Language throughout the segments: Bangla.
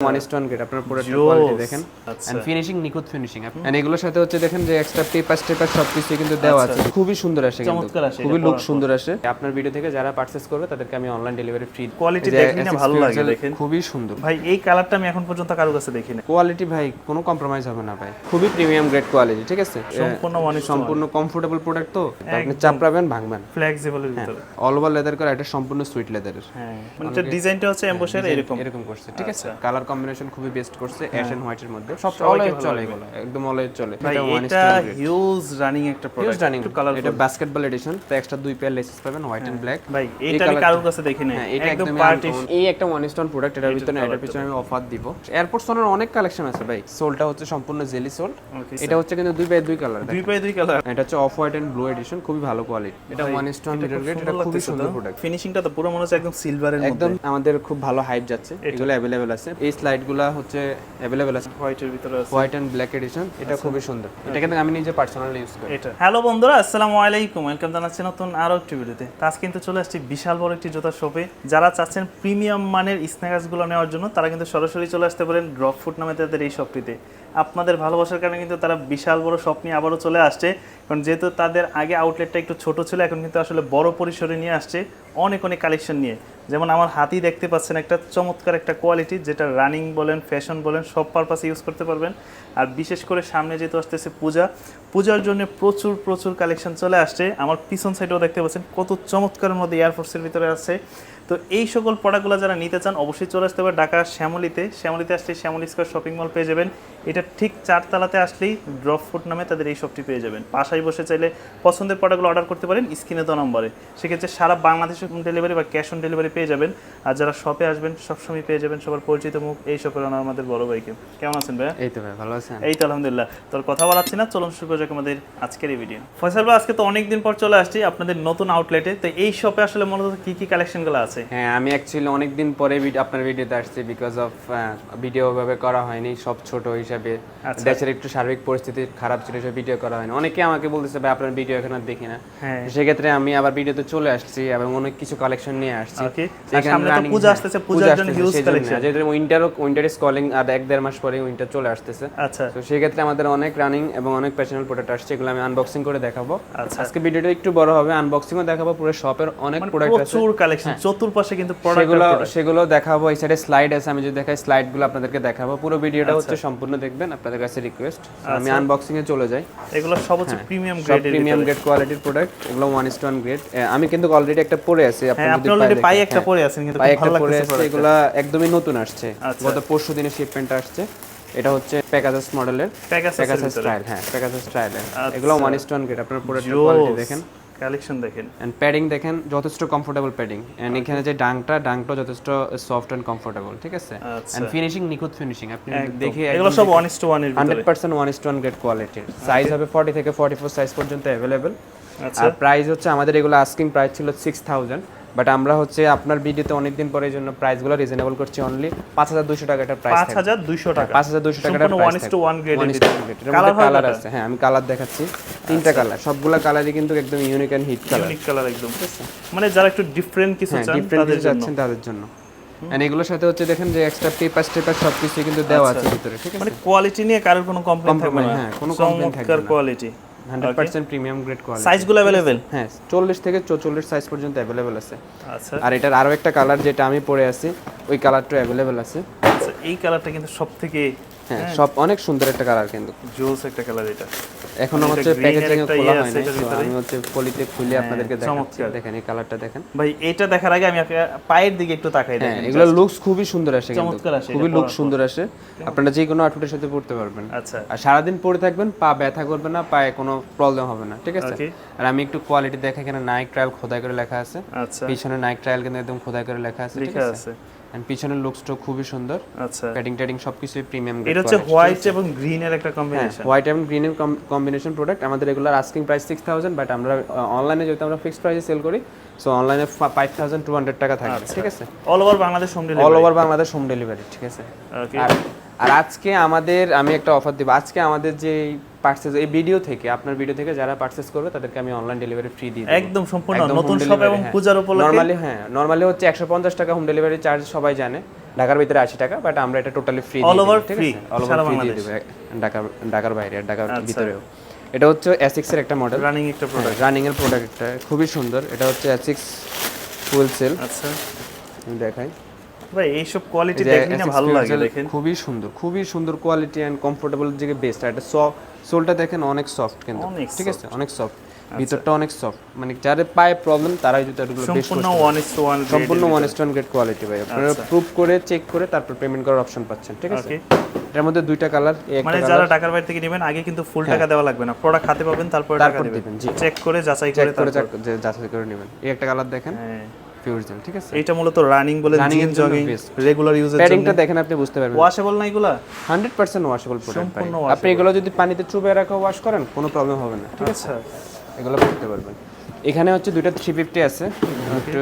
ওয়ান গ্রেড আপনার প্রোডাক্টের কোয়ালিটি দেখেন। আচ্ছা। এন্ড ফিনিশিং নিখুঁত ফিনিশিং এন্ড এগুলোর সাথে হচ্ছে দেখেন যে এক্সট্রা পেপার টেপার সবকিছু কিন্তু দেওয়া আছে। খুবই সুন্দর আসে কিন্তু। খুবই লুক সুন্দর আসে। আপনার ভিডিও থেকে যারা পারচেজ করবে তাদেরকে আমি অনলাইন ডেলিভারি ফ্রি Quality দেখলেই না ভালো লাগে, দেখেন। খুবই সুন্দর। ভাই এই কালারটা আমি এখন পর্যন্ত কারও কাছে দেখি না কোয়ালিটি ভাই কোনো কম্প্রোমাইজ হবে না ভাই। খুবই প্রিমিয়াম গ্রেড কোয়ালিটি ঠিক আছে? সম্পূর্ণ to সম্পূর্ণ কমফোর্টেবল প্রোডাক্ট তো। আপনি চাপড়াবেন ভাঙবেন। ফ্লেক্সিবলের ভিতরে। অল ওভার লেদার করা এটা সম্পূর্ণ সুইট লেদারের হ্যাঁ। মানে ডিজাইনটা হচ্ছে এমবোসের এরকম। এরকম করছে ঠিক আছে? আচ্ছা। কালার কম্বিনেশন খুবই বেস্ট করছে অ্যাশ এন্ড হোয়াইটের মধ্যে। সব অলওয়েজ চলে এগুলো। একদম অলওয়েজ চলে। ভাই এটা। হিউজ রানিং একটা প্রোডাক্ট running। একটু কালার এটা বাস্কেটবল এডিশন তো এক্সট্রা দুই পেয়ার লেসেস পাবেন হোয়াইট এন্ড ব্ল্যাক ভাই এটা আমি কারোর কাছে দেখি না হ্যাঁ এটা একদম পার্টি এই একটা ওয়ান স্টোন প্রোডাক্ট এটার ভিতরে এটার পিছনে আমি অফার দিব। এয়ারপোর্ট সোনের অনেক কালেকশন আছে ভাই। সোলটা হচ্ছে সম্পূর্ণ জেলি সোল এটা হচ্ছে কিন্তু দুই বাই দুই কালার দুই পায়ে দুই কালার এটা হচ্ছে off white and blue edition খুবই ভালো কোয়ালিটি এটা ওয়ান স্টোন মিডল গ্রেড এটা খুবই সুন্দর প্রোডাক্ট ফিনিশিংটা তো পুরো মনে হচ্ছে একদম সিলভারের মধ্যে একদম আমাদের খুব ভালো হাইপ যাচ্ছে। এগুলো অ্যাভেলেবেল আছে। এই স্লাইডগুলো হচ্ছে অ্যাভেলেবেল আছে। হোয়াইটের ভিতরে আছে। হোয়াইট এন্ড ব্ল্যাক এডিশন এটা খুবই সুন্দর। এটা কিন্তু আমি নিজে পার্সোনালি ইউজ করি। এটা। হ্যালো বন্ধুরা আসসালামু আলাইকুম। ওয়েলকাম জানাচ্ছি নতুন আরও একটি ভিডিওতে। আজ কিন্তু চলে আসছি বিশাল বড় একটি জুতার শপে যারা চাচ্ছেন প্রিমিয়াম মানের স্ন্যাকার্সগুলো নেওয়ার জন্য তারা কিন্তু সরাসরি চলে আসতে পারেন ড্রপ ফুট নামে তাদের এই শপটিতে আপনাদের ভালোবাসার কারণে কিন্তু তারা বিশাল বড় শপ নিয়ে আবারও চলে আসছে। কারণ যেহেতু তাদের আগে আউটলেটটা একটু ছোট ছিল, এখন কিন্তু আসলে বড় পরিসরে নিয়ে আসছে অনেক অনেক কালেকশন নিয়ে। যেমন আমার হাতেই দেখতে পাচ্ছেন একটা চমৎকার একটা কোয়ালিটি যেটা রানিং বলেন ফ্যাশন বলেন, সব পারপাসে ইউজ করতে পারবেন। আর বিশেষ করে সামনে যেহেতু আসতেছে পূজা পূজার জন্য প্রচুর প্রচুর কালেকশন চলে আসছে। আমার পিছন সাইডেও দেখতে পাচ্ছেন কত চমৎকারের মধ্যে এয়ারফোর্সের ভিতরে আছে। তো এই সকল প্রোডাক্টগুলো যারা নিতে চান অবশ্যই চলে আসতে হবে ঢাকা শ্যামলিতে। শ্যামলিতে আসলে শ্যামলি স্কোয়ার শপিং মল পেয়ে যাবেন। এটা ঠিক চারতলাতে আসলেই ড্রপ ফুড নামে তাদের এই শপটি পেয়ে যাবেন। পাশায় বসে চাইলে পছন্দের প্রোডাক্টগুলো অর্ডার করতে পারেন স্ক্রিনে তো নম্বরে। সেক্ষেত্রে সারা বাংলাদেশে ডেলিভারি বা ক্যাশ অন ডেলিভারি পেয়ে যাবেন। আর যারা শপে আসবেন সবসময় পেয়ে যাবেন সবার পরিচিত মুখ এই শপের আমাদের বড় ভাইকে। কেমন আছেন ভাইয়া? এই তো ভাই ভালো আছেন? এই তো আলহামদুলিল্লাহ। তোর কথা বলাচ্ছি না চলুন শুরু যাক আমাদের আজকের এই ভিডিও ফয়সাল ভাই আজকে তো অনেকদিন পর চলে আসছি আপনাদের নতুন আউটলেটে তো এই শপে আসলে মূলত কি কি কালেকশনগুলো আছে? হ্যাঁ আমি অ্যাকচুয়ালি অনেক দিন পরে আপনার ভিডিওতে আসছি বিকজ অফ ভিডিও ভাবে করা হয়নি সব ছোট হিসাবে। আচ্ছা। দেশের একটু সার্বিক পরিস্থিতি খারাপ ছিল সব ভিডিও করা হয়নি। অনেকে আমাকে বলতেছে ভাই আপনার ভিডিও এখন আর দেখি না। হ্যাঁ। সেক্ষেত্রে আমি আবার ভিডিওতে চলে আসছি এবং অনেক কিছু কালেকশন নিয়ে আসছি। সামনে তো পূজা হ্যাঁ, আসতেছে পূজার জন্য হিউজ কালেকশন যেহেতু উইন্টার উইন্টার ইজ কলিং আর এক দেড় মাস পরে উইন্টার চলে আসতেছে। আচ্ছা। তো সেক্ষেত্রে আমাদের অনেক রানিং এবং অনেক প্যাশনাল প্রোডাক্ট আসছে এগুলো আমি আনবক্সিং করে দেখাবো। আচ্ছা। আজকে ভিডিওটা একটু বড় হবে আনবক্সিংও দেখাবো পুরো শপের অনেক প্রোডাক্ট আছে। প্রচুর কালেকশন চতুর্পাশে কিন্তু প্রোডাক্ট সেগুলো সেগুলো দেখাবো এই সাইডে স্লাইড আছে আমি যদি দেখাই স্লাইডগুলো আপনাদেরকে দেখাবো। পুরো ভিডিওটা আচ্ছা। হচ্ছে সম্পূর্ণ দেখবেন আপনাদের কাছে রিকোয়েস্ট আমি আনবক্সিং এ চলে যাই। এগুলো সব হচ্ছে প্রিমিয়াম সব গ্রেডের প্রিমিয়াম গ্রেড কোয়ালিটির প্রোডাক্ট এগুলো ওয়ান ইস ওয়ান গ্রেড আমি কিন্তু অলরেডি একটা পরে আছি আপনি হ্যাঁ যদি অলরেডি পাই একটা হ্যাঁ, পরে আছেন কিন্তু ভালো লাগতেছে আছে product এগুলো একদমই নতুন আসছে। আচ্ছা। গত পরশু দিনের শিপমেন্ট আসছে। এটা হচ্ছে প্যাকাজাস মডেলের প্যাকাজাস। স্টাইল হ্যাঁ প্যাকাজাস স্টাইলের আচ্ছা। এগুলো ওয়ান ইস ওয়ান গ্রেড আপনার প্রোডাক্টের কোয়ালিটি দেখেন। কালেকশন দেখেন। এন্ড প্যাডিং দেখেন যথেষ্ট কমফোর্টেবল প্যাডিং এন্ড এখানে যে ডাংটা ডাংটা যথেষ্ট সফট এন্ড কমফোর্টেবল ঠিক আছে? আচ্ছা। এন্ড ফিনিশিং নিখুঁত ফিনিশিং আপনি দেখে এগুলো সব ওয়ান ইস টু ওয়ানের ভিতরে। Hundred percent one is one grade কোয়ালিটির সাইজ হবে ফর্টি থেকে ফর্টি ফোর সাইজ পর্যন্ত অ্যাভেলেবেল আচ্ছা। আর প্রাইস হচ্ছে আমাদের এগুলো আস্কিং প্রাইস ছিল সিক্স থাউজেন্ড বাট আমরা হচ্ছে আপনার ভিডিওতে অনেকদিন পরে এই জন্য প্রাইসগুলো রিজনেবল করছি অনলি পাঁচ হাজার দুশো টাকা এটার প্রাইস পাঁচ হাজার দুইশো টাকা। পাঁচ হাজার দুশো টাকা ওয়ান ইস টু ওয়ান গ্রেডের কালার কালার আছে। হ্যাঁ আমি কালার দেখাচ্ছি। তিনটা কালার সবগুলা কালারই কিন্তু একদম unique and hit colour unique colour একদম। মানে যারা একটু ডিফারেন্ট কিছু হ্যাঁ চান তাদের জন্য। যাচ্ছেন তাদের জন্য। এন্ড এগুলোর সাথে হচ্ছে দেখেন যে এক্সট্রা পেপার টেপার সবকিছু কিন্তু দেওয়া আছে ভিতরে ঠিক আছে? মানে কোয়ালিটি নিয়ে কারোর কোনো কমপ্লেইন থাকবে না। হ্যাঁ, কোনো complaint থাকবে না। Quality hundred percent premium grade quality সাইজগুলো अवेलेबल হ্যাঁ চল্লিশ থেকে চৌচল্লিশ সাইজ পর্যন্ত অ্যাভেলেবেল আছে আচ্ছা আর এটার আরো একটা কালার যেটা আমি পরে আছি ওই কালারটা অ্যাভেলেবেল আছে আচ্ছা এই কালারটা কিন্তু সবথেকে হ্যাঁ সব অনেক সুন্দর একটা কালার কিন্তু। জোস একটা কালার এটা। এখনও হচ্ছে প্যাকেজিং খোলা ইয়ে হয় না। আমি হচ্ছে পলিতে খুলে আপনাদেরকে দেখাচ্ছি। দেখেন এই কালারটা দেখেন। ভাই এটা দেখার আগে আমি পায়ের দিকে একটু তাকাই হ্যাঁ দেখেন এগুলো লুকস খুবই সুন্দর আসে কিন্তু। খুবই লুক সুন্দর আসে। আপনারা যে কোনো আউটফিটের সাথে পড়তে পারবেন। আচ্ছা। আর সারাদিন পরে থাকবেন পা ব্যথা করবে না পায়ে কোনো প্রবলেম হবে না ঠিক আছে? আর আমি একটু কোয়ালিটি দেখে এখানে নাইক ট্রায়াল খোদাই করে লেখা আছে। আচ্ছা। পিছনে নাইক ট্রায়াল কিন্তু একদম খোদাই করে লেখা আছে ঠিক আছে। এন্ড পিছনের লুকসটা খুবই সুন্দর। আচ্ছা। প্যাডিং ট্যাডিং সবকিছুই প্রিমিয়াম এটা হচ্ছে হোয়াইট এবং গ্রিন এর একটা কম্বিনেশন হোয়াইট এবং গ্রিন এর কম্বিনেশন প্রোডাক্ট আমাদের regular asking price six thousand but আমরা অনলাইনে যেহেতু আমরা ফিক্সড প্রাইসে সেল করি সো অনলাইনে ফাইভ থাউজেন্ড টু হান্ড্রেড টাকা থাকবে ঠিক আছে? All over Bangladesh home all delivery over Bangladesh home delivery ঠিক আছে? আর আর আজকে আমাদের আমি একটা অফার দেবো। আজকে আমাদের যে পার্সেস এই ভিডিও থেকে আপনার ভিডিও থেকে যারা পার্সেস করবে তাদেরকে আমি অনলাইন ডেলিভারি ফ্রি দিয়ে একদম সম্পূর্ণ নতুন শপ এবং পূজার উপলক্ষে। নরমালি হ্যাঁ নরমালি হচ্ছে একশো পঞ্চাশ টাকা হোম ডেলিভারি চার্জ সবাই জানে। ঢাকার ভিতরে আশি টাকা বাট আমরা এটা totally free All over free, all over free দিয়ে বাংলাদেশ। ঢাকার ঢাকার বাইরে আর ঢাকার আচ্ছা। ভিতরেও। এটা হচ্ছে এসিক্স এর একটা মডেল রানিং একটা প্রোডাক্ট রানিং এর প্রোডাক্ট একটা খুবই সুন্দর। এটা হচ্ছে এসিক্স ফুল সেল আচ্ছা। আমি দেখাই। ভাই এইসব কোয়ালিটি এই যে দেখলে না ভালো লাগে দেখেন। খুবই সুন্দর খুবই সুন্দর কোয়ালিটি এন্ড কমফোর্টেবল যে বেস্ট এটা সোলটা দেখেন অনেক সফট কিন্তু। ঠিক আছে? অনেক সফট ভিতরটা অনেক সফট মানে যাদের পায়ে প্রবলেম তারাই যদি এগুলো সম্পূর্ণ ওয়ান ইস টু ওয়ান সম্পূর্ণ ওয়ান স্টোন গ্রেড কোয়ালিটি ভাই। আপনারা আচ্ছা। প্রুফ করে চেক করে তারপর পেমেন্ট করার অপশন পাচ্ছেন। ঠিক আছে? এর মধ্যে দুইটা কালার এই মানে যারা ঢাকার বাইরে থেকে নেবেন আগে কিন্তু ফুল টাকা দেওয়া লাগবে না। প্রোডাক্ট হাতে পাবেন তারপর টাকা দিবেন। চেক করে যাচাই করে তারপর যাচাই- যাচাই করে নেবেন। এই একটা কালার দেখেন। হ্যাঁ। ফিউজন ঠিক আছে? এটা মূলত রানিং বলে জিম জগিং রেগুলার ইউজের জন্য। প্যাডিংটা দেখেন আপনি বুঝতে পারবেন। ওয়াশেবল না এগুলা? হান্ড্রেড পার্সেন্ট ওয়াশেবল প্রোডাক্ট সম্পূর্ণ আপনি এগুলো যদি পানিতে চুবে রাখা ওয়াশ করেন কোনো প্রবলেম হবে না ঠিক আছে? আচ্ছা। এগুলো করতে পারবেন। এখানে হচ্ছে দুইটা থ্রি ফিফটি আছে। একটু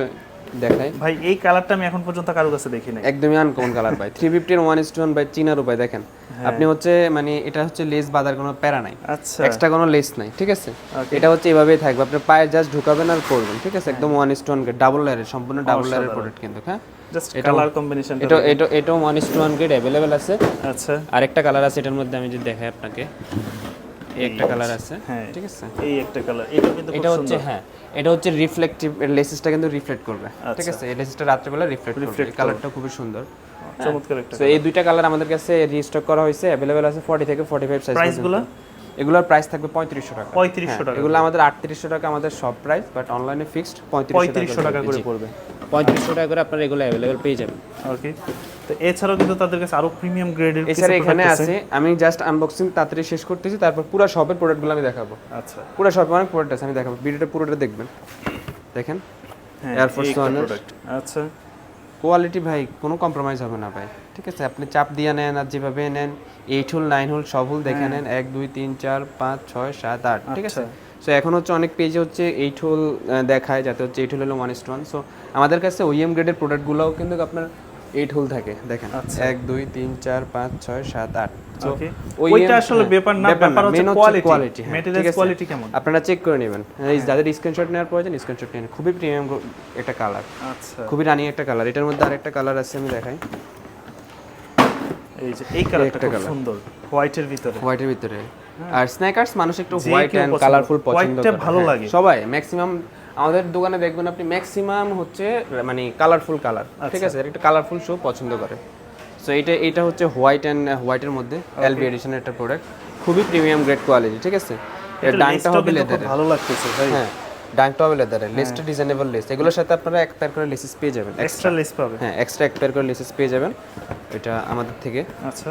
দেখাই ভাই এই কালারটা আমি এখন পর্যন্ত কারও কাছে দেখি নাই। একদমই আনকমন কালার ভাই। থ্রি ফিফটির ওয়ান ইস ওয়ান বাই চিনার উপায় দেখেন। হ্যাঁ। আপনি হচ্ছে মানে এটা হচ্ছে লেস বাঁধার কোনো প্যারা নাই। আচ্ছা। এক্সট্রা কোনো লেস নাই ঠিক আছে? এটা হচ্ছে এভাবেই থাকবে। আপনি পায়ে জাস্ট ঢুকাবেন আর করবেন ঠিক আছে? একদম ওয়ান ইস ওয়ান ডাবল লেয়ারের সম্পূর্ণ ডাবল লেয়ারের প্রোডাক্ট কিন্তু হ্যাঁ? জাস্ট কালার কম্বিনেশন এটা এটা one is one grade available আছে। আচ্ছা। আরেকটা কালার আছে এটার মধ্যে আমি যদি দেখাই আপনাকে। এই একটা কালার আছে হ্যাঁ। ঠিক আছে? এই একটা কালার এটা কিন্তু এটা হচ্ছে হ্যাঁ এটা হচ্ছে রিফ্লেক্টিভ লেসিসটা কিন্তু রিফ্লেক্ট করবে আচ্ছা। ঠিক আছে? এই লেসিসটা রাত্রেবেলা রিফ্লেক্ট করবে কালারটা খুবই সুন্দর। চমৎকার একটা তো এই দুইটা কালার আমাদের কাছে রিস্টক করা হয়েছে অ্যাভেলেবেল আছে 40 থেকে 45 সাইজ প্রাইসগুলো এগুলোর প্রাইস থাকবে 3500 টাকা। পঁয়ত্রিশশো টাকা। এগুলো আমাদের 3800 টাকা আমাদের সব প্রাইস বাট অনলাইনে ফিক্সড পঁয়ত্রিশশো টাকা করে পড়বে। 3500 টাকা করে আপনারা এগুলো অ্যাভেলেবেল পেয়ে যাবেন। ওকে তো এছাড়াও কিন্তু তাদের কাছে আরও প্রিমিয়াম গ্রেডের এছাড়া এখানে আছে। আমি জাস্ট আনবক্সিং তাড়াতাড়ি শেষ করতেছি তারপর পুরো শপের প্রোডাক্টগুলো আমি দেখাবো। আচ্ছা। পুরো শপে অনেক প্রোডাক্ট আছে আমি দেখাবো। ভিডিওটা পুরোটা দেখবেন। দেখেন হ্যাঁ এর- product। আচ্ছা। কোয়ালিটি ভাই কোনো কম্প্রোমাইজ হবে না ভাই। ঠিক আছে আপনি চাপ দিয়ে নেন আর যেভাবে নেন এইট হুল নাইন হুল সব হুল দেখে নেন। এক দুই তিন চার পাঁচ ছয় সাত আট। ঠিক আছে? সো এখন হচ্ছে অনেক পেজে হচ্ছে এইট হোল দেখায় যাতে হচ্ছে এইট হুল হলো ওয়ান ইস ওয়ান সো আমাদের কাছে ওইএম গ্রেডের প্রোডাক্টগুলোও কিন্তু আপনার এইট হোল থাকে দেখেন। এক দুই তিন চার পাঁচ ছয় সাত আট। So, ওইটা আসলে হ্যাঁ, ব্যাপার না ব্যাপার হচ্ছে কোয়ালিটি quality, হ্যাঁ, ম্যাটেরিয়ালস ঠিক আছে? কোয়ালিটি কেমন? আপনারা চেক করে নেবেন। এই যাদের স্ক্রিনশট নেওয়ার প্রয়োজন স্ক্রিনশট নিয়ে নিন। খুবই প্রিমিয়াম একটা কালার আচ্ছা। খুবই রানি একটা কালার এটার মধ্যে আরেকটা কালার আছে আমি দেখাই। এই যে এই কালারটা খুব সুন্দর। হোয়াইটের ভিতরে। হোয়াইটের ভিতরে। আর স্ন্যাকার্স মানুষ একটু হোয়াইট এন্ড কালারফুল পছন্দ করে। ভালো হ্যাঁ, লাগে। সবাই ম্যাক্সিমাম আমাদের দোকানে দেখবেন আপনি ম্যাক্সিমাম হচ্ছে মানে কালারফুল কালার ঠিক আচ্ছা। আছে? একটা কালারফুল শো পছন্দ করে। সো এটা এটা হচ্ছে হোয়াইট এন্ড হোয়াইটের মধ্যে এলবি এডিশনের একটা প্রোডাক্ট খুবই প্রিমিয়াম গ্রেড কোয়ালিটি ঠিক আছে? এর ডাংটা হবে লেদারের ভালো লাগতেছে ভাই। হ্যাঁ ডাংটা হবে লেদারের লেসটা ডিজাইনেবল লেস এগুলোর সাথে আপনারা এক পেয়ার করে লেসিস পেয়ে যাবেন এক্সট্রা লেস পাবে হ্যাঁ এক্সট্রা এক পেয়ার করে লেসিস পেয়ে যাবেন। এটা আমাদের থেকে। আচ্ছা।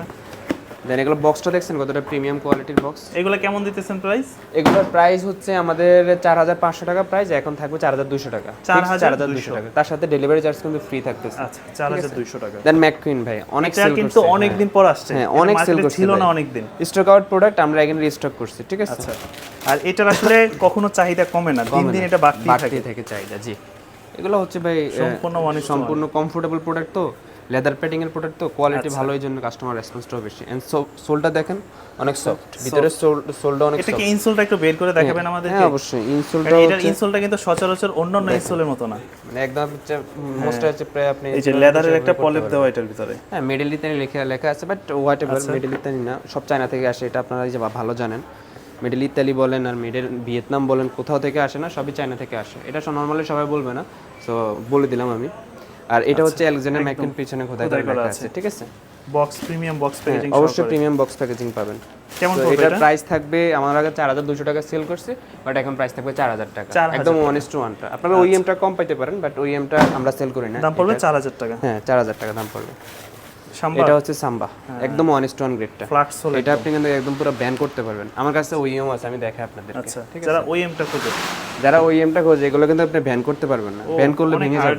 দেন এগুলো বক্সটা দেখছেন কতটা প্রিমিয়াম কোয়ালিটির বক্স এগুলো কেমন দিতেছেন প্রাইস এগুলোর প্রাইস হচ্ছে আমাদের চার হাজার পাঁচশো টাকা প্রাইস এখন থাকবে চার হাজার দুশো টাকা। 4,200 চার হাজার দুশো টাকা। তার সাথে ডেলিভারি চার্জ কিন্তু ফ্রি থাকতেছে। আচ্ছা চার হাজার দুইশো টাকা। দেন ম্যাককুইন ভাই অনেক সেল কিন্তু অনেক দিন পর আসছে। হ্যাঁ, অনেক সেল করছে ছিল না। অনেক দিন। স্টক আউট প্রোডাক্ট আমরা এখানে রিস্টক করছি ঠিক আছে? আচ্ছা। আর এটার আসলে কখনো চাহিদা কমে না। দিন দিন এটা বাড়তেই থাকে। চাহিদা জি। এগুলো হচ্ছে ভাই সম্পূর্ণ to সম্পূর্ণ কমফোর্টেবল প্রোডাক্ট তো। লেদার প্যাডিং এর প্রোডাক্ট তো কোয়ালিটি আচ্ছা। ভালো এই জন্য কাস্টমার রেসপন্সটাও বেশি। এন্ড সোলটা দেখেন অনেক সফট ভিতরে সোল সোলটা অনেক এটা soft। কি ইনসোলটা একটু বের করে দেখাবেন আমাদেরকে। হ্যাঁ অবশ্যই। ইনসোলটা এটার ইনসোলটা কিন্তু সচরাচর অন্যান্য ইনসোলের মতো না। মানে একদম হচ্ছে মোস্ট হচ্ছে প্রায় আপনি এই যে লেদারের একটা পলিপ দেওয়া এটার ভিতরে। হ্যাঁ মিডল ইতানি লেখা লেখা আছে বাট হোয়াট এভার। মিডল ইতানি না। সব চায়না থেকে আসে এটা আপনারা যে ভালো জানেন। মিডল ইতালি বলেন আর মিডল ভিয়েতনাম বলেন কোথাও থেকে আসে না সবই চায়না থেকে আসে। এটা নর্মালি সবাই বলবে না। সো বলে দিলাম আমি। আর এটা হচ্ছে অ্যালেকজান্ডার ম্যাকিন পিছনে খোদাই করা আছে। ঠিক আছে? বক্স প্রিমিয়াম বক্স প্যাকেজিং অবশ্যই প্রিমিয়াম বক্স প্যাকেজিং পাবেন। কেমন হবে পড়বে এটা? প্রাইস থাকবে আমার আগে চার হাজার দুশো টাকা সেল করছে বাট এখন প্রাইস থাকবে চার হাজার টাকা। একদম ওয়ান ইস টু। ওয়ানটা আপনারা ওইএমটা কম পাইতে পারেন বাট ওইএমটা আমরা সেল করি না। দাম পড়বে চার হাজার টাকা। হ্যাঁ চার হাজার টাকা দাম পড়বে। এটা হচ্ছে সাম্বা। একদম ওয়ান স্টোন গ্রেডটা ফ্ল্যাট সোল এটা আপনি কিন্তু একদম পুরো ব্যান করতে পারবেন। আমার কাছে ওইএম আছে আমি দেখাই আপনাদের আচ্ছা যারা ওইএমটা খোঁজে। যারা ওইএমটা খোঁজে এগুলো কিন্তু আপনি ব্যান করতে পারবেন না। ব্যান করলে ভেঙে যাবে।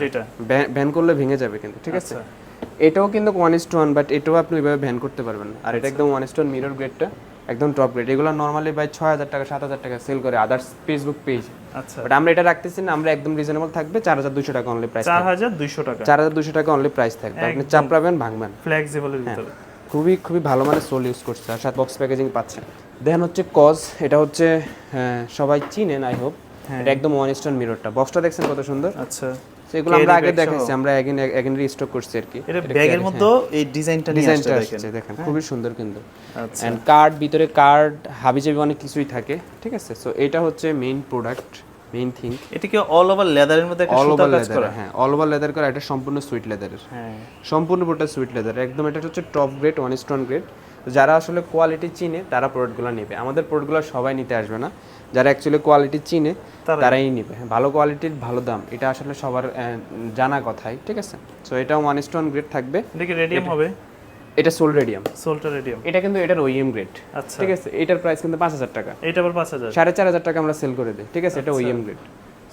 ব্যান করলে ভেঙে যাবে কিন্তু ঠিক আছে? আচ্ছা। এটাও কিন্তু one is to one but এটাও আপনি ওইভাবে ভ্যান করতে পারবেন আর এটা একদম ওয়ান স্টোন মিরর গ্রেডটা একদম টপ গ্রেড এগুলো নর্মালি বাই ছয় হাজার টাকা সাত হাজার টাকা সেল করে আদার্স ফেসবুক পেজ আচ্ছা। বাট আমরা এটা রাখতেছি না আমরা একদম রিজনেবল থাকবে চার হাজার দুশো টাকা অনলি প্রাইস চার হাজার দুইশো টাকা। চার হাজার দুশো টাকা অনলি প্রাইস থাকবে। আপনি চাপড়াবেন ভাঙবেন। ফ্লেক্সিবলের ভিতরে। খুবই খুবই ভালো মানে সোল ইউজ করছে। আর সাথে বক্স প্যাকেজিং পাচ্ছে। দেন হচ্ছে কজ এটা হচ্ছে হ্যাঁ, সবাই চিনেন আই হোপ এটা একদম ওয়ান স্টোন মিররটা বক্সটা দেখছেন কত সুন্দর? আচ্ছা। এগুলো আমরা আগে দেখাইছি আমরা এগেন এগেন রিস্টক করছি আর কি। এটা ব্যাগের মধ্যে এই ডিজাইনটা নিয়ে আসছে দেখেন। দেখেন খুবই সুন্দর কিন্তু। আচ্ছা। এন্ড কার্ড ভিতরে কার্ড হাবিজাবি অনেক কিছুই থাকে ঠিক আছে? সো এটা হচ্ছে মেইন প্রোডাক্ট মেইন থিং এটা কি অল ওভার লেদারের মধ্যে একটা সুতা কাজ করা? হ্যাঁ অল ওভার লেদার করা এটা সম্পূর্ণ সুইট লেদারের হ্যাঁ। সম্পূর্ণ পুরোটা সুইট লেদার একদম এটা হচ্ছে top grade one stone grade যারা আসলে কোয়ালিটি চিনে তারা প্রোডাক্টগুলো নেবে। আমাদের প্রোডাক্টগুলো সবাই নিতে আসবে না। যারা অ্যাকচুয়ালি কোয়ালিটি চিনে তারাই। নেবে। হ্যাঁ, ভালো কোয়ালিটির ভালো দাম এটা আসলে সবার জানা কথাই ঠিক আছে? সো এটা ওয়ান স্টোন গ্রেড থাকবে। রেডিয়াম হবে? এটা সোল রেডিয়াম সোলটা রেডিয়াম এটা কিন্তু এটার ওইএম গ্রেড আচ্ছা। ঠিক আছে? এটার প্রাইস কিন্তু পাঁচ হাজার টাকা। এটা আবার পাঁচ হাজার। সাড়ে চার হাজার টাকা আমরা সেল করে দিই ঠিক আছে? এটা ওইএম গ্রেড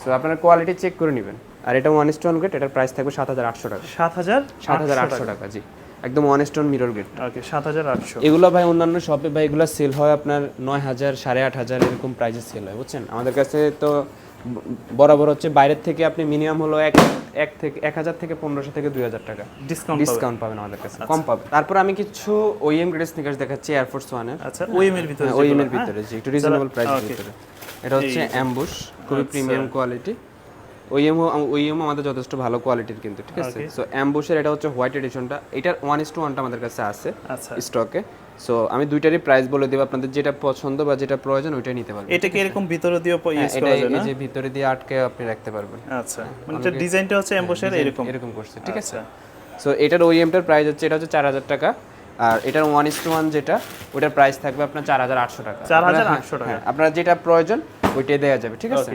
সো আপনার কোয়ালিটি চেক করে নেবেন। আর এটা ওয়ান স্টোন গ্রেড এটার প্রাইস থাকবে সাত হাজার আটশো টাকা। সাত হাজার সাত হাজার আটশো টাকা জি। একদম one stone mirror grade okay সাত হাজার আটশো। এগুলো ভাই অন্যান্য শপে ভাই এগুলো সেল হয় আপনার নয় হাজার সাড়ে আট হাজার এরকম প্রাইসে সেল হয় বুঝছেন? আমাদের কাছে তো বরাবর হচ্ছে বাইরের থেকে আপনি মিনিমাম হলো এক এক থেকে এক হাজার থেকে পনেরোশো থেকে দুই হাজার টাকা। ডিসকাউন্ট ডিসকাউন্ট পাবেন আমাদের কাছে কম পাবেন। তারপর আমি কিছু ওইএম গ্রেড স্নিকার্স দেখাচ্ছি এয়ারফোর্স ওয়ানের আচ্ছা ওএম এর ভিতরে ওইএম এর হ্যাঁ? ভিতরে জি একটু রিজনেবল প্রাইসের ভিতরে। এটা হচ্ছে অ্যাম্বুশ খুবই আচ্ছা। প্রিমিয়াম কোয়ালিটি ওইএম ওইএম আমাদের যথেষ্ট ভালো কোয়ালিটির কিন্তু ঠিক আছে? সো অ্যাম্বুশের এটা হচ্ছে হোয়াইট এডিশনটা এটার ওয়ান ইস টু ওয়ানটা আমাদের কাছে আছে আচ্ছা। স্টকে সো আমি দুইটারই প্রাইস বলে দেব। আপনাদের যেটা পছন্দ বা যেটা প্রয়োজন ওইটাই নিতে পারবেন এটা কি এরকম ভিতরে দিয়ে হ্যাঁ, ইউজ করা যায় এই না যে ভিতরে দিয়ে আটকে আপনি রাখতে পারবেন। আচ্ছা। মানে এটা ডিজাইনটা হচ্ছে Design এরকম। এরকম করছে ঠিক আছে? আচ্ছা। সো এটার ওইএমটার প্রাইস হচ্ছে এটা হচ্ছে চার হাজার টাকা। আর এটার ওয়ান ইস টু ওয়ান যেটা ওটার প্রাইস থাকবে আপনার চার হাজার আটশো টাকা। 4,800 টাকা। হ্যাঁ, আপনার যেটা প্রয়োজন ওইটাই দেওয়া যাবে ঠিক আছে.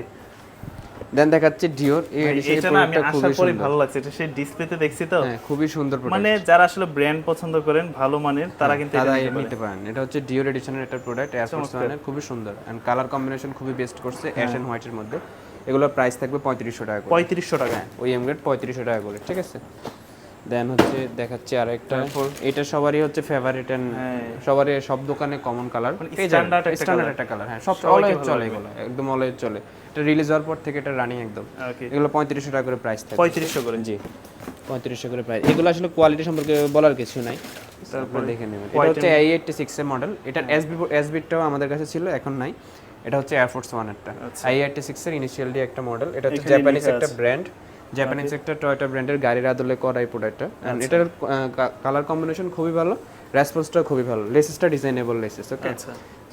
দেন দেখাচ্ছে ডিওর এই এটা না আমি পরে সুন্দর। ভালো লাগছে। এটা সেই ডিসপ্লেতে দেখছি তো। হ্যাঁ খুবই সুন্দর প্রোডাক্ট মানে যারা আসলে ব্র্যান্ড পছন্দ করেন ভালো মানের তারা কিন্তু এটা নিতে পারেন। এটা হচ্ছে ডিওর এডিশনের একটা প্রোডাক্ট এয়ারফোর্স ওয়ানের খুবই সুন্দর। এন্ড কালার কম্বিনেশন খুবই বেস্ট করছে অ্যাশ এন্ড হোয়াইটের মধ্যে। এগুলোর প্রাইস থাকবে পঁয়ত্রিশশো টাকা করে। পঁয়ত্রিশশো টাকা। হ্যাঁ ওই এম গ্রেড পঁয়ত্রিশশো টাকা করে ঠিক আছে? দেন হচ্ছে দেখাচ্ছি আর একটা এটা সবারই হচ্ছে ফেভারিট এন্ড হ্যাঁ। সবারই সব দোকানে কমন কালার মানে একটা স্ট্যান্ডার্ড একটা কালার হ্যাঁ সব অলওয়েজ চলে এগুলো একদম অলওয়েজ চলে। এটা রিলিজ হওয়ার পর থেকে এটা রানিং একদম। এগুলো পঁয়ত্রিশশো টাকা করে প্রাইস থাকে। পঁয়ত্রিশশো করে জি। পঁয়ত্রিশশো করে প্রাইস এগুলো আসলে কোয়ালিটি সম্পর্কে বলার কিছু নাই। তারপর দেখে নেবেন। এটা হচ্ছে আই এইটটি সিক্স এর মডেল এটার এসবি এসবিটাও আমাদের কাছে ছিল এখন নাই। এটা হচ্ছে এয়ারফোর্স ওয়ানেরটা আই এইটটি সিক্স এর ইনিশিয়ালি একটা মডেল এটা হচ্ছে জাপানিজ একটা ব্র্যান্ড জাপানিজ একটা টয়োটা ব্র্যান্ডের গাড়ির আদলে করা এই প্রোডাক্টটা এন্ড এটার কালার কম্বিনেশন খুবই ভালো। রেসপন্সটা খুবই ভালো। লেসেসটা ডিজাইনেবল লেসেস ওকে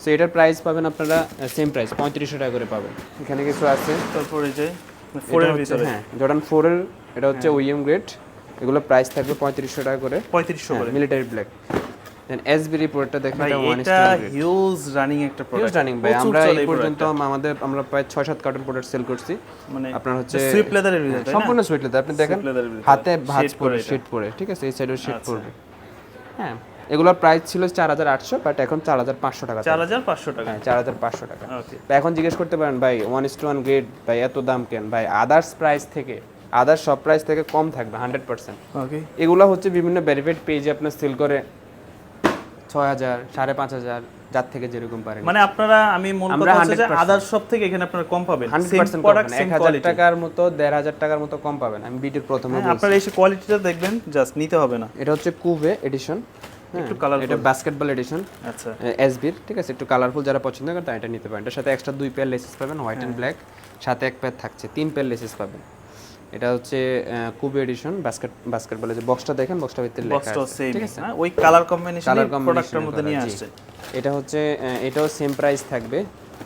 সো এটার প্রাইস পাবেন আপনারা সেম প্রাইস পঁয়ত্রিশশো টাকা করে পাবেন। এখানে কিছু আছে। তারপরে যে ফোরের হ্যাঁ জর্ডান ফোর এর এটা হচ্ছে ওইএম গ্রেড এগুলো প্রাইস থাকবে পঁয়ত্রিশশো টাকা করে। পঁয়ত্রিশশো করে। মিলিটারি ব্ল্যাক দেন এসবি রিপোর্টটা দেখেন এটা ওয়ান এটা হিউজ রানিং একটা প্রোডাক্ট হিউজ রানিং ভাই। আমরা এই পর্যন্ত আমাদের আমরা প্রায় ছয় সাত কার্টন প্রোডাক্ট সেল করছি। মানে আপনার হচ্ছে সুইপ লেদারের ভিতরে? সম্পূর্ণ সুইট লেদার আপনি দেখেন। হাতে ভাঁজ এটা। শেড পরে ঠিক আছে? এই সাইডেও আচ্ছা। পড়বে। হ্যাঁ। এগুলোর প্রাইস ছিল চার হাজার আটশো বাট এখন চার হাজার পাঁচশো টাকা। চার হাজার পাঁচশো টাকা। হ্যাঁ চার হাজার পাঁচশো টাকা। এখন জিজ্ঞেস করতে পারেন ভাই one is to one grade ভাই এত দাম কেন? ভাই আদার্স প্রাইস থেকে আদার্স সব প্রাইস থেকে কম থাকবে হান্ড্রেড পার্সেন্ট এগুলো হচ্ছে বিভিন্ন ভেরিফাইড পেজে আপনার সেল করে ছয় হাজার সাড়ে পাঁচ হাজার যার থেকে যেরকম পারেন। মানে আপনারা আমি মূল আমরা কথা হচ্ছে যে আদার শপ থেকে এখানে আপনারা কম পাবেন। হান্ড্রেড সেম পার্সেন্ট প্রোডাক্ট এক সেম হাজার কোয়ালিটি টাকার মতো দেড় হাজার টাকার মতো কম পাবেন। আমি বিটির প্রথমে বলছি। আপনারা এসে কোয়ালিটিটা দেখবেন জাস্ট নিতে হবে না। এটা হচ্ছে কুভে এডিশন একটু colourful। এটা বাস্কেটবল এডিশন আচ্ছা। এসবির ঠিক আছে? একটু কালারফুল যারা পছন্দ করেন তারা এটা নিতে পারেন। এটার সাথে এক্সট্রা দুই পেয়ার লেসেস পাবেন হোয়াইট অ্যান্ড ব্ল্যাক সাথে এক পেয়ার থাকছে তিন পেয়ার লেসেস পাবেন। এটা হচ্ছে কুবে এডিশন বাস্কেট বাস্কেটবলের যে বক্সটা দেখেন বক্সটা ভিতরে লেখা আছে ঠিক আছে? ওই কালার কম্বিনেশন কালার প্রোডাক্টের মধ্যে নিয়ে আসছে। এটা হচ্ছে এটাও সেম প্রাইস থাকবে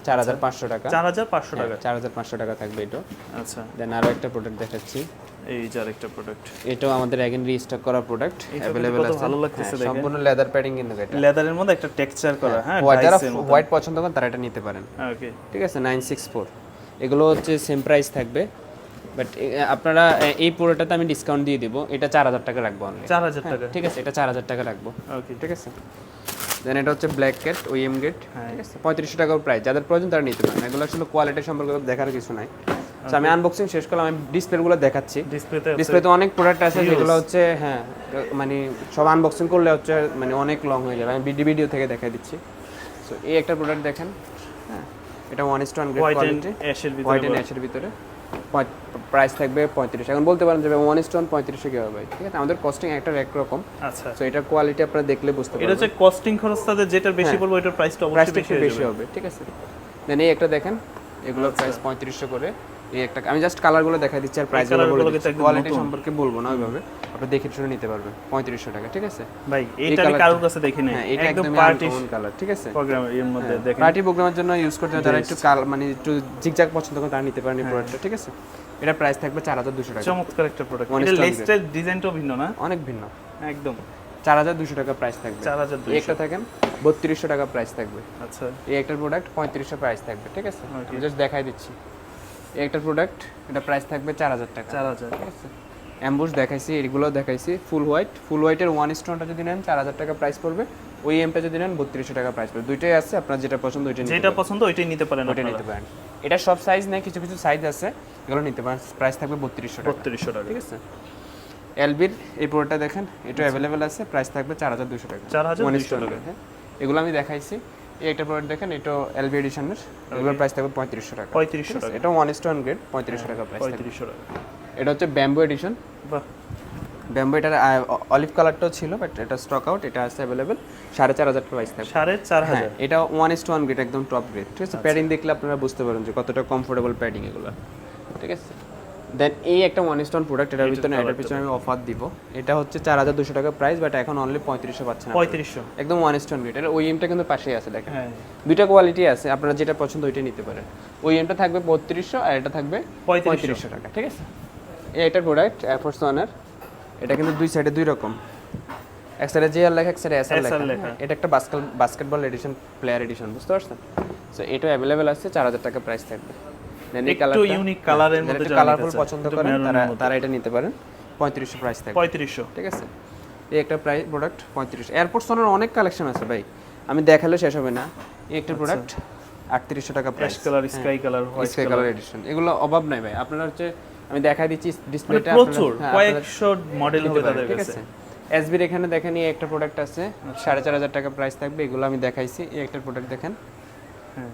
চার হাজার পাঁচশো টাকা। চার হাজার পাঁচশো টাকা। চার হাজার পাঁচশো টাকা থাকবে এটা আচ্ছা। দেন আরও একটা প্রোডাক্ট দেখাচ্ছি। এই যার একটা প্রোডাক্ট এটাও আমাদের রিস্টক করা প্রোডাক্ট কত আছে। ভালো লাগতেছে হ্যাঁ, দেখে। সম্পূর্ণ লেদার প্যাডিং কিন্তু এটা। লেদারের মধ্যে একটা টেক্সচার করা হ্যাঁ হোয়াইট যারা হোয়াইট পছন্দ করেন তারা এটা নিতে পারেন। ওকে ঠিক আছে নাইন সিক্স ফোর এগুলো হচ্ছে সেম প্রাইস থাকবে বাট আপনারা এই পুরোটাতে আমি ডিসকাউন্ট দিয়ে দিব। এটা চার হাজার টাকা রাখব অনলি চার হাজার টাকা। ঠিক আছে এটা চার হাজার টাকা রাখব। ওকে ঠিক আছে? দেন এটা হচ্ছে ব্ল্যাক ক্যাট ওএম গেট হ্যাঁ। ঠিক আছে পঁয়ত্রিশশো টাকার প্রাইস যাদের প্রয়োজন তারা নিতে পারেন। এগুলো আসলে কোয়ালিটি সম্পর্কে দেখার কিছু নাই। তো আমি আনবক্সিং শেষ করলাম আমি ডিসপ্লেগুলো দেখাচ্ছি। ডিসপ্লেতে ডিসপ্লেতে অনেক প্রোডাক্ট আছে যেগুলো হচ্ছে হ্যাঁ মানে সব আনবক্সিং করলে হচ্ছে মানে অনেক লং হয়ে যাবে। আমি ভিডিও ভিডিও থেকে দেখাই দিচ্ছি। সো এই একটা প্রোডাক্ট দেখেন। হ্যাঁ এটা one is to grade quality white ভিতরে এন্ড অ্যাশের ভিতরে। প্রাইস থাকবে পঁয়ত্রিশ। এখন বলতে পারেন যে ওয়ান ইস টু পঁয়ত্রিশে কী হবে? ঠিক আছে আমাদের কস্টিং একটা এক রকম। আচ্ছা। সো এটার কোয়ালিটি আপনারা দেখলে বুঝতে পারবেন এটা হচ্ছে কস্টিং খরচ তাদের যেটা বেশি পড়বে ওইটার প্রাইসটা অবশ্যই বেশি বেশি হবে ঠিক আছে। দেন এই একটা দেখেন এগুলোর প্রাইস পঁয়ত্রিশশো করে। এই একটা আমি জাস্ট কালারগুলো দেখাই দিচ্ছি আর প্রাইসগুলো বলে দিচ্ছি। কোয়ালিটি সম্পর্কে বলব না ওইভাবে। আপনি দেখে শুনে নিতে পারবেন। পঁয়ত্রিশশো টাকা ঠিক আছে? ভাই এইটা আমি কারোর কাছে দেখি নাই। হ্যাঁ এটা একদম পার্টি কালার ঠিক আছে? প্রোগ্রামের এর মধ্যে দেখেন। পার্টি প্রোগ্রামের জন্য ইউজ করতে যারা একটু কাল মানে একটু জিগজাগ পছন্দ করে তারা নিতে পারেন এই প্রোডাক্টটা ঠিক আছে? এটা প্রাইস থাকবে চার হাজার দুশো টাকা। চমৎকার একটা প্রোডাক্ট এটা লেস্টের ডিজাইনটাও ভিন্ন না? অনেক ভিন্ন। একদম। চার হাজার দুশো টাকা প্রাইস থাকবে। চার হাজার একটা থাকেন বত্রিশশো টাকা প্রাইস থাকবে। আচ্ছা। এই একটা প্রোডাক্ট পঁয়ত্রিশশো প্রাইস থাকবে ঠিক আছে? আমি জাস্ট দেখাই দিচ্ছি। একটা প্রোডাক্ট এটা প্রাইস থাকবে চার হাজার টাকা। চার হাজার। ঠিক আছে? অ্যাম্বুশ দেখাইছি এগুলো দেখাইছি ফুল হোয়াইট ফুল হোয়াইটের ওয়ান স্টোনটা যদি নেন চার হাজার টাকা প্রাইস পড়বে। ওই এমটা যদি নেন বত্রিশশো টাকা প্রাইস পড়বে। দুইটাই আছে আপনার যেটা পছন্দ ওইটা নিতে যেটা পছন্দ ওইটাই নিতে পারেন ওইটা নিতে পারেন। এটা সব সাইজ নেই কিছু কিছু সাইজ আছে এগুলো নিতে পারেন। প্রাইস থাকবে বত্রিশশো টাকা। বত্রিশশো টাকা। ঠিক আছে? এলবির এই প্রোডাক্টটা দেখেন এটা অ্যাভেলেবেল আছে প্রাইস থাকবে চার হাজার দুশো টাকা। 4,200 One stone করে, হ্যাঁ। এগুলো আমি দেখাইছি। এই একটা প্রোডাক্ট দেখেন এটা এলবি এডিশনের এগুলোর প্রাইস থাকবে পঁয়ত্রিশশো টাকা। পঁয়ত্রিশশো টাকা। এটা ওয়ান স্টোন গ্রেড পঁয়ত্রিশশো টাকা প্রাইস পঁয়ত্রিশশো টাকা। এটা হচ্ছে ব্যাম্বো এডিশন বাহ। ব্যাম্বো এটার অলিভ কালারটাও ছিল বাট এটা স্টক আউট এটা আছে অ্যাভেলেবেল সাড়ে চার হাজার প্রাইস থাকবে। সাড়ে চার হ্যাঁ হাজার এটা ওয়ান ইস ওয়ান গ্রেড একদম টপ গ্রেড ঠিক আছে? প্যাডিং দেখলে আপনারা বুঝতে পারেন যে কতটা কমফোর্টেবল প্যাডিং এগুলো। ঠিক আছে? দেন এই একটা ওয়ান স্টোন প্রোডাক্ট এটার ভিতরে এটার পিছনে আমি অফার দিব। এটা হচ্ছে চার হাজার দুশো টাকা প্রাইস বাট এখন অনলি পঁয়ত্রিশশো পাচ্ছেন। পঁয়ত্রিশশো। একদম ওয়ান স্টোন গ্রেড ওই এমটা কিন্তু পাশেই আছে দেখেন। হ্যাঁ। দুইটা কোয়ালিটি আছে আপনারা যেটা পছন্দ ওইটা নিতে পারেন। ওই এমটা থাকবে বত্রিশশো আর এটা থাকবে পঁয়ত্রিশশো। টাকা ঠিক আছে? এই একটা প্রোডাক্ট এয়ারফোর্স ওয়ানের এটা কিন্তু দুই সাইডে দুই রকম। এক সাইডে জিআর লেখা এক সাইডে এসআর SR লেখা। এটা একটা basket basketball edition player edition বুঝতে পারছেন? সো এটা অ্যাভেলেবেল আছে চার হাজার টাকা প্রাইস থাকবে। একটু এর যারা মধ্যে যারা কালারফুল পছন্দ করেন তারা তারা এটা নিতে পারেন। পঁয়ত্রিশশো প্রাইস থাকবে। পঁয়ত্রিশশো। ঠিক আছে? এই একটা প্রাইস প্রোডাক্ট পঁয়ত্রিশ এয়ারপোর্ট সোনার অনেক কালেকশন আছে ভাই। আমি দেখালে শেষ হবে না। এই একটা প্রোডাক্ট আটত্রিশশো টাকা price colour sky colour white sky colour edition এগুলো অভাব নাই ভাই। আপনারা হচ্ছে আমি দেখাই দিচ্ছি মানে ডিসপ্লেটা প্রচুর কয়েকশো মডেল হবে তাদের কাছে। এসবির এখানে দেখেন এই একটা প্রোডাক্ট আছে। সাড়ে চার হাজার টাকা প্রাইস থাকবে। এগুলো আমি দেখাইছি। এই একটা প্রোডাক্ট দেখেন। হ্যাঁ।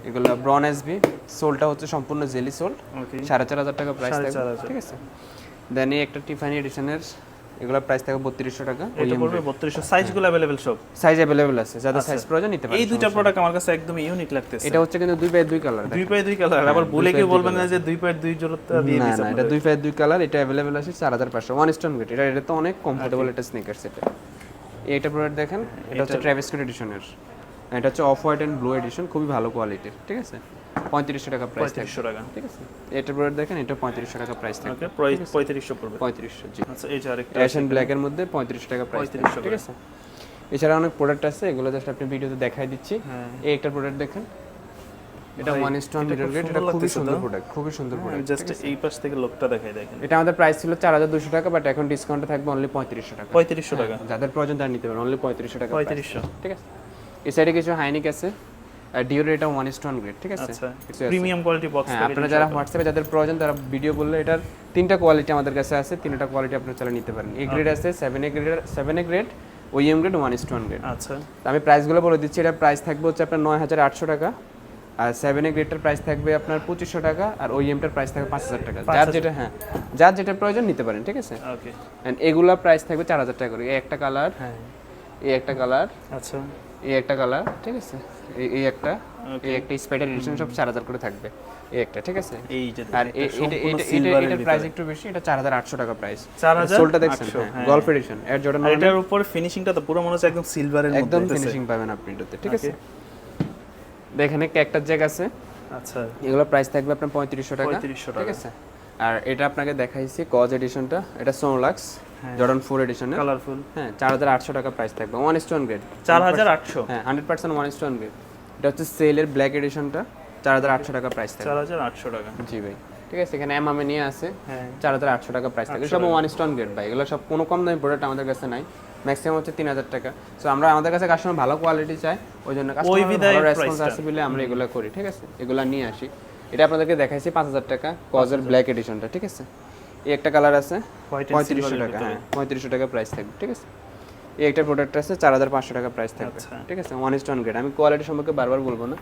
এগুলো ব্রন এসবি সোলটা হচ্ছে সম্পূর্ণ জেলি সোল। সাড়ে চার হাজার টাকা প্রাইস থাকবে। ঠিক আছে? দেন এই একটা টিফানি এডিশনের এগুলোর প্রাইস থাকবে বত্রিশশো টাকা এটা পড়বে বত্রিশশো। সাইজগুলো অ্যাভেলেবেল সব? সাইজ অ্যাভেলেবেল আছে যাদের সাইজ প্রয়োজন নিতে পারেন এই দুইটা প্রোডাক্ট আমার কাছে একদম ইউনিক লাগতেছে। এটা হচ্ছে কিন্তু দুই পায়ে দুই কালার দুই পায়ে দুই কালার আবার বলে কেউ বলবেন না যে দুই পায়ের দুই জোড়াটা দিয়ে দিছে না এটা দুই পায়ে দুই কালার এটা অ্যাভেলেবেল আছে চার হাজার পাঁচশো। ওয়ান স্টোন গ্রেড এটা এটা তো অনেক কমফোর্টেবল এটা স্নিকার্স এটা এইটা প্রোডাক্ট দেখেন এটা হচ্ছে ট্রাভিস স্কট এডিশনের এটা হচ্ছে off white and blue edition খুবই ভালো কোয়ালিটির ঠিক আছে? পঁয়ত্রিশশো টাকা প্রাইস পঁয়ত্রিশশো টাকা। ঠিক আছে? এটা প্রোডাক্ট দেখেন এটা পঁয়ত্রিশশো টাকা প্রাইস থাকবে। পঁয়ত্রিশশো পড়বে। পঁয়ত্রিশশো জি। আচ্ছা এই যে আরেকটা অ্যাশ অ্যান্ড ব্ল্যাকের মধ্যে পঁয়ত্রিশশো টাকা প্রাইস 3500 ঠিক আছে? এছাড়া অনেক প্রোডাক্ট আছে এগুলো জাস্ট আপনি ভিডিওতে দেখাই দিচ্ছি। হ্যাঁ। এই একটা প্রোডাক্ট দেখেন। এটা ওয়ান স্টোন এটা মিডল খুব এটা খুবই সুন্দর প্রোডাক্ট খুবই সুন্দর প্রোডাক্ট জাস্ট এই পাশ থেকে লোকটা দেখাই দেখেন। এটা আমাদের প্রাইস ছিল চার হাজার দুশো টাকা বাট এখন ডিসকাউন্টে থাকবে অনলি পঁয়ত্রিশশো টাকা। পঁয়ত্রিশশো টাকা। যাদের প্রয়োজন তারা নিতে পারেন অনলি পঁয়ত্রিশশো টাকা। পঁয়ত্রিশশো। ঠিক আছে? এই সাইডে কিছু হাইনিক আছে আর ডিওর এটা ওয়ান স্টোন গ্রেড ঠিক আছে? আচ্ছা প্রিমিয়াম কোয়ালিটি বক্স হ্যাঁ আপনারা যারা হোয়াটসঅ্যাপে যাদের প্রয়োজন তারা ভিডিও বললে এটার তিনটা কোয়ালিটি আমাদের কাছে আছে তিনটা কোয়ালিটি আপনারা চালিয়ে নিতে পারেন। এ গ্রেড আছে seven A grade seven A grade OEM grade one stone grade আচ্ছা। আমি প্রাইসগুলো বলে দিচ্ছি এটার প্রাইস থাকবে হচ্ছে আপনার নয় হাজার আটশো টাকা আর সেভেন এ গ্রেডটার প্রাইস থাকবে আপনার পঁচিশশো টাকা আর ওইএমটার প্রাইস থাকবে পাঁচ হাজার টাকা। যার যেটা হ্যাঁ যার যেটা প্রয়োজন নিতে পারেন ঠিক আছে? এগুলা প্রাইস থাকবে চার হাজার টাকা করে। এই একটা কালার হ্যাঁ। এই একটা কালার আচ্ছা। এই একটা কালার ঠিক আছে? এই- একটা এই একটা স্পাইডার এডিশন সব চার হাজার করে থাকবে এই একটা ঠিক আছে? এই যে আর এটা এটা এটার প্রাইস একটু বেশি এটা চার হাজার আটশো টাকা প্রাইস 4,800 সোলটা দেখছেন। গল্ফ এডিশন এর জর্ডান এটার উপর ফিনিশিংটা তো পুরো মনে হচ্ছে একদম সিলভারের একদম ফিনিশিং পাবেন আপনি এটাতে ঠিক আছে? দেখেন একটা জ্যাক আছে। আচ্ছা। এগুলো প্রাইস থাকবে আপনার পঁয়ত্রিশশো টাকা 3500 ঠিক টাকা। আছে? আর এটা আপনাকে দেখাইছি কজ এডিশনটা এটা সোনোলাক্স। জর্ডান ফোর এডিশনের কালারফুল হ্যাঁ চার হাজার আটশো টাকা প্রাইস থাকবে। ওয়ান স্টোন গ্রেড চার হাজার আটশো? হ্যাঁ hundred percent one stone grade এটা হচ্ছে সেলের ব্ল্যাক এডিশনটা চার হাজার আটশো টাকা প্রাইস থাকবে। চার হাজার আটশো টাকা। জি ভাই। ঠিক আছে এখানে এম নিয়ে আছে। হ্যাঁ। চার হাজার আটশো টাকা প্রাইস থাকে সব ওয়ান স্টোন গ্রেড ভাই। এগুলো সব কোনো কম দামি প্রোডাক্ট আমাদের কাছে নাই। ম্যাক্সিমাম হচ্ছে তিন হাজার টাকা। সো আমরা আমাদের কাছে কাস্টমার ভালো কোয়ালিটি চাই। ওই জন্য কাস্টমার রেসপন্স। আছে বলে আমরা এগুলো করি। ঠিক আছে? এগুলো নিয়ে আসি। এটা আপনাদেরকে দেখাইছি পাঁচ হাজার টাকা। কজের ব্ল্যাক এডিশনটা ঠিক আছে? এই একটা কালার আছে পঁয়ত্রিশশো silver এর টাকা হ্যাঁ পঁয়ত্রিশশো টাকা প্রাইস থাকবে ঠিক আছে? এই একটা প্রোডাক্ট আছে চার হাজার পাঁচশো টাকা প্রাইস থাকবে আচ্ছা। ঠিক আছে? ওয়ান গ্রেড আমি কোয়ালিটি সম্পর্কে বারবার বলব না।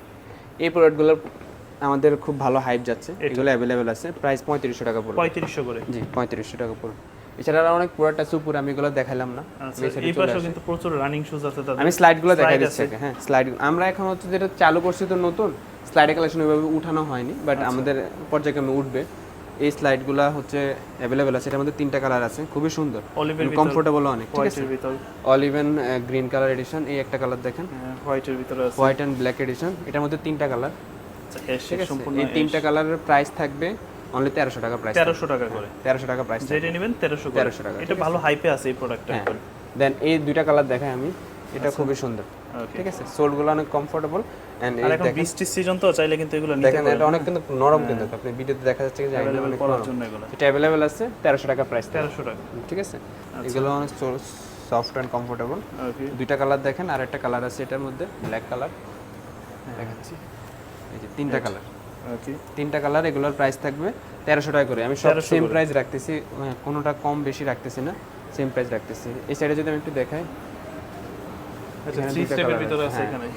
এই প্রোডাক্টগুলোর আমাদের খুব ভালো হাইপ যাচ্ছে এগুলো অ্যাভেলেবেল আছে প্রাইস পঁয়ত্রিশশো টাকা পড়বে। পঁয়ত্রিশশো করে। জি পঁয়ত্রিশশো টাকা পড়বে। এছাড়া আরও অনেক প্রোডাক্ট আছে উপরে আমি এগুলো দেখালাম না। আচ্ছা। কিন্তু প্রচুর রানিং শুজ আছে আমি স্লাইডগুলো দেখাই দিচ্ছি হ্যাঁ স্লাইড আমরা এখন হচ্ছে যেটা চালু করছি তো নতুন স্লাইডের কালেকশন ওইভাবে উঠানো হয়নি বাট আচ্ছা। আমাদের পর্যায়ক্রমে উঠবে। এই স্লাইডগুলো হচ্ছে অ্যাভেলেবেল আছে। এটার মধ্যে তিনটা কালার আছে। খুবই সুন্দর। কমফোর্টেবল অনেক ঠিক আছে? ভিতর। অলিভেন গ্রিন কালার এডিশন এই একটা কালার দেখেন। হোয়াইটের ভিতরে আছে। হোয়াইট অ্যান্ড ব্ল্যাক এডিশন এটার মধ্যে তিনটা কালার আচ্ছা, ঠিক আছে? সম্পূর্ণ এই তিনটা কালারের প্রাইস থাকবে অনলি তেরোশো টাকা প্রাইস তেরোশো টাকা করে। তেরোশো টাকা প্রাইস যেটা নেবেন তেরোশো 1300 টাকা, এটা ভালো হাইপে আছে এই প্রোডাক্টটা হ্যাঁ। দেন এই দুইটা কালার দেখাই আমি। এটা খুবই সুন্দর। ঠিক আছে? সোলগুলো অনেক কমফোর্টেবল এন্ড আর এখন বৃষ্টির সিজন তো চাইলে কিন্তু এগুলো নিতে দেখেন এটা অনেক কিন্তু নরম কিন্তু। আপনি ভিডিওতে দেখা যাচ্ছে যে একদম করার জন্য এগুলো। এটা অ্যাভেলেবেল আছে তেরোশো টাকা প্রাইস তেরোশো টাকা। ঠিক আছে? এগুলো অনেক সফট অ্যান্ড কমফোর্টেবল দুইটা কালার দেখেন আর একটা কালার আছে এটার মধ্যে ব্ল্যাক কালার দেখাচ্ছি। এই যে তিনটা কালার তিনটা কালার এগুলোর প্রাইস থাকবে তেরোশো টাকা করে। আমি সব সেম। প্রাইস রাখতেছি মানে কোনোটা কম বেশি রাখতেছি না সেম প্রাইস রাখতেছি। এই সাইডে যদি আমি একটু দেখাই আচ্ছা ভিতরে আছে, আছে হ্যাঁ। এখানে।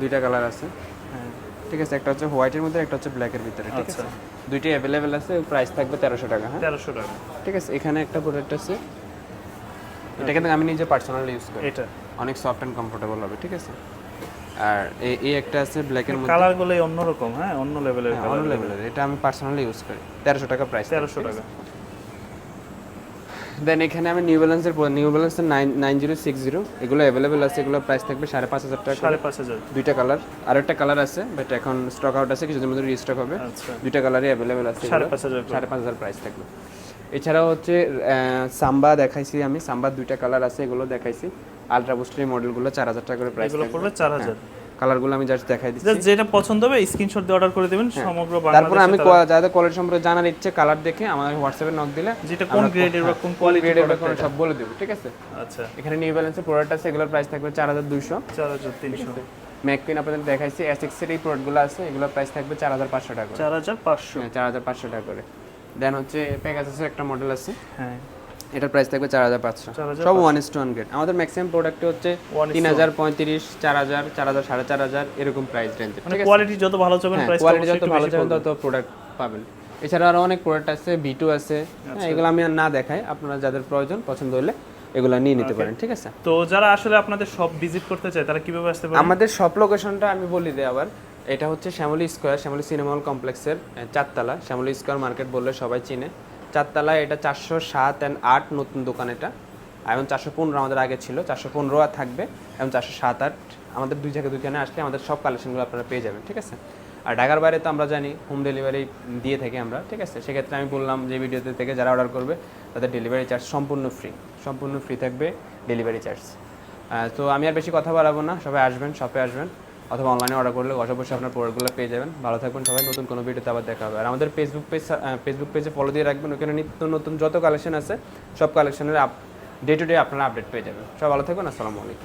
দুইটা কালার আছে। হ্যাঁ ঠিক আছে একটা হচ্ছে হোয়াইটের মধ্যে একটা হচ্ছে ব্ল্যাকের ভিতরে ঠিক আছে? আচ্ছা। দুইটাই অ্যাভেলেবেল আছে প্রাইস থাকবে তেরোশো টাকা হ্যাঁ? তেরোশো টাকা। ঠিক আছে এখানে একটা প্রোডাক্ট আছে। এটা কিন্তু আমি নিজে পার্সোনালি ইউজ করি। এটা। অনেক সফট অ্যান্ড কমফোর্টেবল হবে ঠিক আছে? আর এই একটা আছে ব্ল্যাকের মধ্যে। কালারগুলো অন্যরকম হ্যাঁ? অন্য লেভেলের হ্যাঁ, কালার অন্য লেভেলের এটা আমি পার্সোনালি ইউজ করি। তেরোশো টাকা প্রাইস তেরোশো টাকা। দেন এখানে আমি নিউ ব্যালেন্সের নিউ ব্যালেন্সের nine nine zero six zero এগুলো অ্যাভেলেবেল আছে এগুলো প্রাইস থাকবে সাড়ে পাঁচ হাজার টাকা। সাড়ে পাঁচ হাজার। দুইটা কালার আর একটা কালার আছে বাট এখন স্টক আউট আছে কিছুদিন মধ্যে রিস্টক হবে। আচ্ছা। দুইটা কালারই অ্যাভেলেবেল আছে সাড়ে। পাঁচ হাজার। সাড়ে পাঁচ হাজার প্রাইস থাকবে। এছাড়াও হচ্ছে সাম্বা দেখাইছি আমি। সাম্বার দুইটা কালার আছে এগুলো দেখাইছি। আলট্রা বুস্টারি মডেলগুলো চার হাজার টাকা করে প্রাইস এগুলো পড়বে চার হাজার। কালারগুলো আমি জাস্ট দেখাই দিচ্ছি। Just যেটা পছন্দ হবে স্ক্রিনশট দিয়ে অর্ডার করে দেবেন সমগ্র তারপরে আমি যাদের কোয়ালিটি সম্পর্কে জানার ইচ্ছে কালার দেখে আমাদের হোয়াটসঅ্যাপে নক দিলে যেটা কোন গ্রেডের বা কোন কোয়ালিটির গ্রেডের কোনো সব বলে দেবো ঠিক আছে? আচ্ছা। এখানে নিউ ব্যালেন্সের প্রোডাক্ট আছে এগুলোর প্রাইস থাকবে চার হাজার দুইশো। চার হাজার তিনশো। ম্যাকপিন আপনাদের দেখাইছি এসএক্স এর এই প্রোডাক্টগুলো আছে এগুলোর প্রাইস থাকবে চার হাজার পাঁচশো টাকা করে। চার হাজার পাঁচশো। চার হাজার পাঁচশো টাকা করে। দেন হচ্ছে প্যাগাসাসের একটা মডেল আছে। হ্যাঁ। এটার প্রাইস থাকবে চার হাজার পাঁচশো। 4,500 সব ওয়ান ইস টু গ্রেড আমাদের ম্যাক্সিমাম প্রোডাক্ট হচ্ছে তিন হাজার পঁয়ত্রিশ চার হাজার চার হাজার সাড়ে চার হাজার এরকম প্রাইস রেঞ্জের মানে কোয়ালিটি যত ভালো চাবেন প্রাইস কোয়ালিটি যত ভালো চাবেন তত প্রোডাক্ট পাবেন। এছাড়া আরও অনেক প্রোডাক্ট আছে ভিটু আছে। হ্যাঁ, এগুলো আমি আর না দেখাই আপনারা যাদের প্রয়োজন পছন্দ হলে এগুলো নিয়ে নিতে পারেন ঠিক আছে? তো যারা আসলে আপনাদের সব ভিজিট করতে চায় তারা কীভাবে আসতে পারে? আমাদের সব লোকেশনটা আমি বলি দিই আবার। এটা হচ্ছে Shyamoli square Shyamoli cinema hall কমপ্লেক্সের চারতলা। শ্যামলী স্কোয়ার মার্কেট বললে সবাই চিনে। চারতলা এটা চারশো সাত অ্যান্ড আট নতুন দোকান এটা। এবং চারশো পনেরো আমাদের আগে ছিল, চারশো পনেরো আর থাকবে, এবং চারশো সাত, আট, আমাদের দুই জায়গায় দুইখানে আসলে আমাদের সব কালেকশনগুলো আপনারা পেয়ে যাবেন, ঠিক আছে? আর ঢাকার বাইরে তো আমরা জানি হোম ডেলিভারি দিয়ে থাকি আমরা, ঠিক আছে? সেক্ষেত্রে আমি বললাম যে ভিডিওতে থেকে যারা অর্ডার করবে, তাদের ডেলিভারি চার্জ সম্পূর্ণ ফ্রি সম্পূর্ণ ফ্রি থাকবে ডেলিভারি চার্জ তো আমি আর বেশি কথা বাড়াবো না, সবাই আসবেন শপে আসবেন। অথবা অনলাইনে অর্ডার করলে অবশ্যই আপনার প্রোডাক্টগুলো পেয়ে যাবেন। ভালো থাকবেন সবাই, নতুন কোনো ভিডিওতে আবার দেখা হবে। আর আমাদের ফেসবুক পেজ ফেসবুক পেজে ফলো দিয়ে রাখবেন। ওখানে নিত্য নতুন যত কালেকশন আছে, সব কালেকশনের আপ ডে টু ডে আপনারা আপডেট পেয়ে যাবেন। সব ভালো থাকবেন, আসসালামু আলাইকুম।